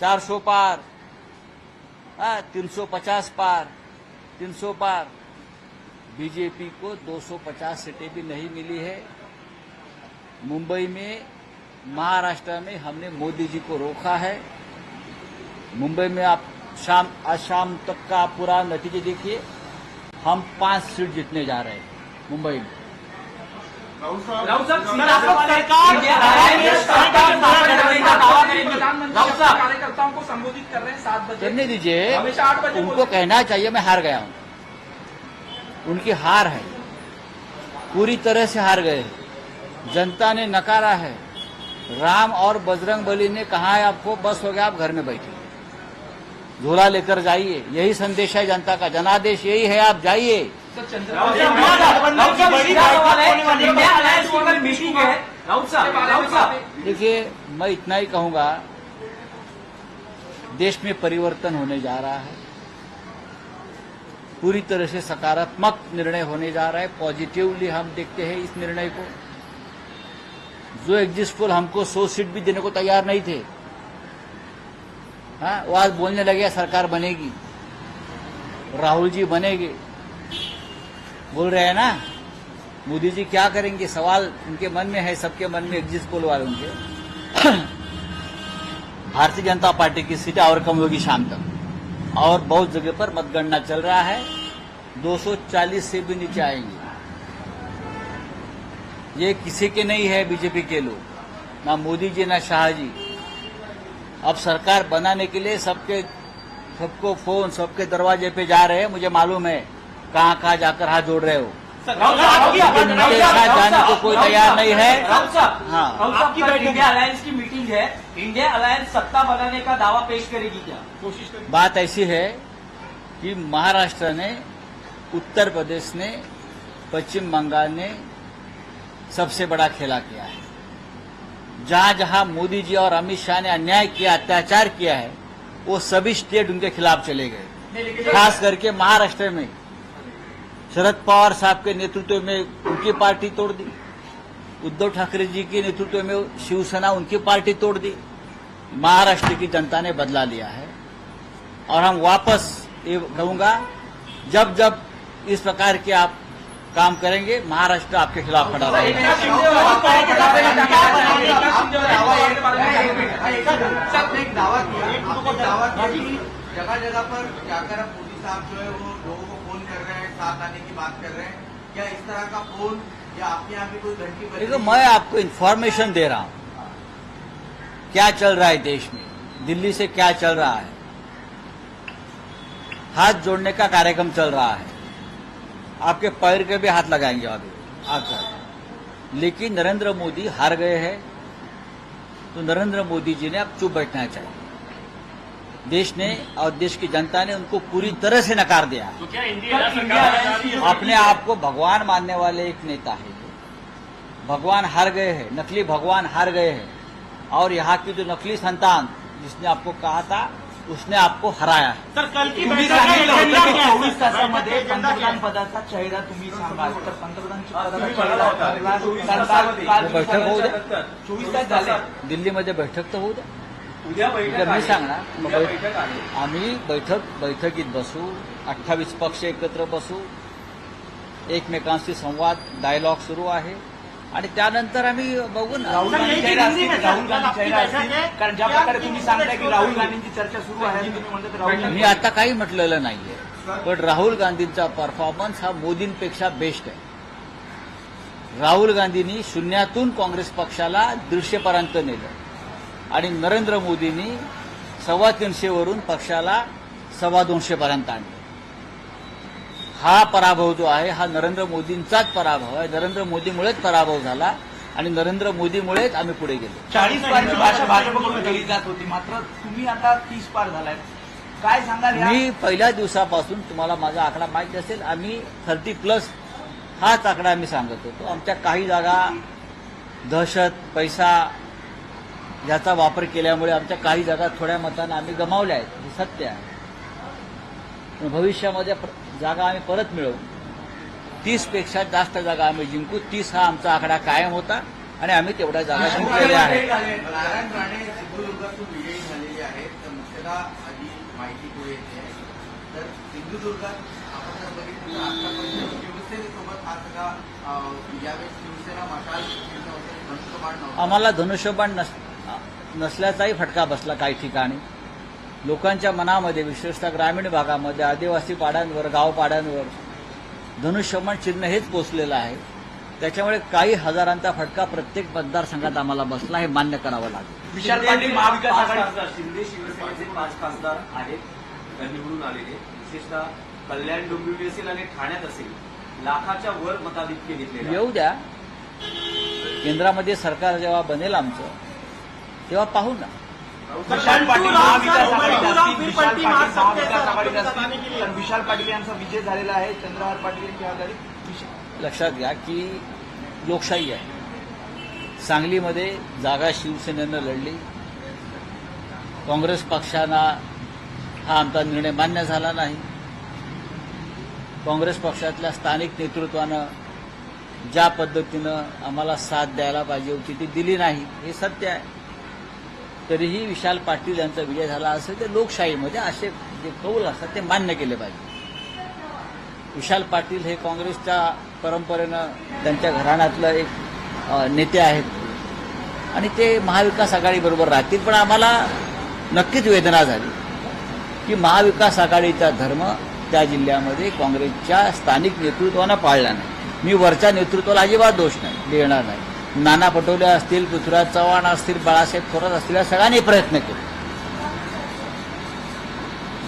400 पार. हाँ 350 पार. 300 पार. बीजेपी को 250 सीटें भी नहीं मिली है. मुंबई में महाराष्ट्र में हमने मोदी जी को रोका है. मुंबई में आप शाम आज शाम तक का आप पूरा नतीजे देखिए. हम पाँच सीट जीतने जा रहे हैं मुंबई में. सरकार राहुल साहब कार्यकर्ताओं को संबोधित कर रहे हैं सात बजे करने दीजिए। हमेशा आठ बजे उनको कहना चाहिए मैं हार गया हूँ। उनकी हार है। पूरी तरह से हार गए। जनता ने नकारा है। राम और बजरंग बली ने कहा है आपको बस हो गया आप घर में बैठे झोला लेकर जाइए। यही संदेश है जनता का। जनादेश यही है आप जाइए। है है। राहुल साहब देखिए मैं इतना ही कहूँगा देश में परिवर्तन होने जा रहा है। पूरी तरह से सकारात्मक निर्णय होने जा रहा है। पॉजिटिवली हम देखते हैं इस निर्णय को। जो एग्जिस्ट पोल हमको सौ सीट भी देने को तैयार नहीं थे। हाँ वो आज बोलने लगे सरकार बनेगी। राहुल जी बनेंगे। बोल रहे हैं ना, मोदी जी क्या करेंगे? सवाल उनके मन में है, सबके मन में एग्जिस्ट पोल वाले उनके। भारतीय जनता पार्टी की सीटें और कम होगी शाम तक। और बहुत जगह पर मतगणना चल रहा है। 240 से भी नीचे आएँगे। ये किसी के नहीं है बीजेपी के लोग। ना मोदी जी ना शाह जी। अब सरकार बनाने के लिए सबके सबको फ़ोन सबके दरवाजे पे जा रहे हैं। मुझे मालूम है कहाँ कहाँ जाकर हाथ जोड़ रहे हो। आपकी जाने को कोई तैयार नहीं है। हाँ। राहुल साहब की बैठक अलायंस की मीटिंग है इंडिया अलायंस सत्ता बनाने का दावा पेश करेगी क्या? कोशिश करें बात ऐसी है कि महाराष्ट्र ने उत्तर प्रदेश ने पश्चिम बंगाल ने सबसे बड़ा खेला किया है। जहाँ जहाँ मोदी जी और अमित शाह ने अन्याय किया अत्याचार किया है वो सभी स्टेट उनके खिलाफ चले गए। खास करके महाराष्ट्र में। शरद पवार साहब के नेतृत्व में उनकी पार्टी तोड़ दी। उद्धव ठाकरे जी के नेतृत्व में शिवसेना उनकी पार्टी तोड़ दी। महाराष्ट्र की जनता ने बदला लिया है। और हम वापस ये कहूँगा जब जब इस प्रकार के आप काम करेंगे महाराष्ट्र आपके खिलाफ खड़ा रहेगा। दावा किया। दावा किया जगह जगह पर जाकर अब मोदी साहब जो है वो लोगों को फ़ोन कर रहे हैं साथ आने की बात कर रहे हैं। क्या इस तरह का फ़ोन या आपके यहाँ कोई देखो मैं आपको इन्फॉर्मेशन दे रहा हूँ। क्या चल रहा है देश में? दिल्ली से क्या चल रहा है? हाथ जोड़ने का कार्यक्रम चल रहा है। आपके पैर के भी हाथ लगाएँगे अभी आकर। लेकिन नरेंद्र मोदी हार गए हैं तो नरेंद्र मोदी जी ने अब चुप बैठना चाहिए। देश ने और देश की जनता ने उनको पूरी तरह से नकार दिया तो क्या इंडिया अपने आप को भगवान मानने वाले एक नेता है। भगवान हार गए हैं नकली भगवान हार गए हैं। और यहाँ की जो नकली संतान जिसने आपको कहा था उसने आपको हराया है। तर काल की चोवीस तासामध्ये पंतप्रधान पदाचा चेहरा तुम्ही सांगाल तर पंतप्रधान बैठक होऊ द्या. चोवीस तास झाले. दिल्लीमध्ये बैठक तर होऊ द्या. उद्या बैठक मी. सांगणार. आम्ही बैठक बैठकीत बसू अठ्ठावीस पक्ष एकत्र बसू एकमेकांशी संवाद डायलॉग सुरू आहे. आणि त्यानंतर आम्ही बघू ना राहुल गांधी राहुल गांधी कारण ज्या प्रकारे तुम्ही सांगताय की राहुल गांधींची चर्चा सुरू आहे. मी आता काही म्हटलेलं नाहीये. पण राहुल गांधींचा परफॉर्मन्स हा मोदींपेक्षा बेस्ट आहे. राहुल गांधींनी शून्यातून काँग्रेस पक्षाला दीडशेपर्यंत नेलं. आणि नरेंद्र मोदींनी सव्वा तीनशेवरून पक्षाला सव्वा दोनशेपर्यंत आणलं. हा पराभव जो आहे हा नरेंद्र मोदींचाच पराभव आहे. नरेंद्र मोदीमुळेच पराभव झाला आणि नरेंद्र मोदीमुळेच आम्ही पुढे गेलो. चाळीस पारची भाषा भाजपकडून केली जात होती. मात्र तुम्ही आता तीस पार झालाय. काय सांगाल मी पहिल्या दिवसापासून तुम्हाला माझा आकडा माहिती असेल. आम्ही थर्टी प्लस हाच आकडा आम्ही सांगत होतो. आमच्या काही जागा दहशत पैसा ज्याचा वापर केल्यामुळे आमच्या काही जागा थोड्या मतानं आम्ही गमावल्या आहेत. हे सत्य आहे. पण भविष्यामध्ये जागा आम्ही परत मिळवू. तीसपेक्षा जास्त जागा आम्ही जिंकू. तीस हा आमचा आकडा कायम होता आणि आम्ही तेवढ्या जागा जिंकलेल्या आहेत. आम्हाला धनुष्यबाण नसतं नसल्याचाही फटका बसला काही ठिकाणी. लोकांच्या मनामध्ये विशेषतः ग्रामीण भागामध्ये आदिवासी पाड्यांवर गाव पाड्यांवर धनुष्यबाण चिन्ह हेच पोचलेलं आहे. त्याच्यामुळे काही हजारांचा फटका प्रत्येक मतदारसंघात आम्हाला बसला हे मान्य करावं लागेल. विशाल पाटील शिंदे शिवसेनेचे पाच खासदार आहेत निवडून आलेले विशेषतः कल्याण डोंबिवली असेल आणि ठाण्यात असेल लाखाच्या वर मताधिक्य घेतलेले येऊ द्या. केंद्रामध्ये सरकार जेव्हा बनेल आमचं तेव्हा पाहू ना. विशाल पाटील महाविकास आघाडीत असतील विशाल पाटील महाविकास आघाडीत असतील। पण विशाल पाटील यांचा विजय झालेला आहे चंद्रहार पाटील यांची आघाडी. लक्षात घ्या की लोकशाही आहे. सांगलीमध्ये जागा शिवसेनेनं लढली. काँग्रेस पक्षाला हा आमचा निर्णय मान्य झाला नाही. काँग्रेस पक्षातल्या स्थानिक नेतृत्वानं ज्या पद्धतीनं आम्हाला साथ द्यायला पाहिजे होती ती दिली नाही हे सत्य आहे. तरीही विशाल पाटील यांचा विजय झाला असेल तर लोकशाहीमध्ये असे जे कौल असतात ते मान्य केले पाहिजे. विशाल पाटील हे काँग्रेसच्या परंपरेनं त्यांच्या घराण्यातलं एक नेते आहेत. आणि ते महाविकास आघाडीबरोबर राहतील पण आम्हाला नक्कीच वेदना झाली की महाविकास आघाडीचा धर्म त्या जिल्ह्यामध्ये काँग्रेसच्या स्थानिक नेतृत्वानं पाळला नाही. मी वरच्या नेतृत्वाला अजिबात दोष नाही देणार नाही. नाना पटोले असतील पृथ्वीराज चव्हाण असतील बाळासाहेब थोरात असतील या सगळ्यांनी प्रयत्न केले.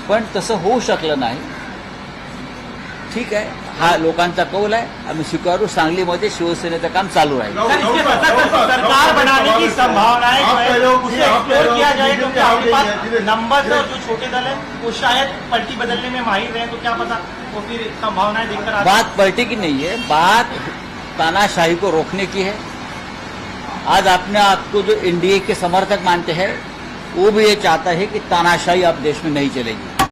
पण तसं होऊ शकलं नाही. ठीक आहे हा लोकांचा कौल आहे. आम्ही स्वीकारू सांगलीमध्ये शिवसेनेचं काम चालू राहील राहुल- सर, इसके राहुल साथ साहब, साथ सरकार बनाने की संभावनाएं जो आप है पहले उसे आप एक्सप्लोर पहले किया जाए धीरे क्योंकि धीरे आपके धीरे पास धीरे नंबर धीरे। जो छोटे दल है वो शायद पलटी बदलने में माहिर रहे तो क्या पता वो फिर संभावनाएं देखकर आ बात पलटी की नहीं है बात तानाशाही को रोकने की है। आज आपने आपको जो एनडीए के समर्थक मानते हैं, वो भी ये चाहता है कि तानाशाही आप देश में नहीं चलेगी।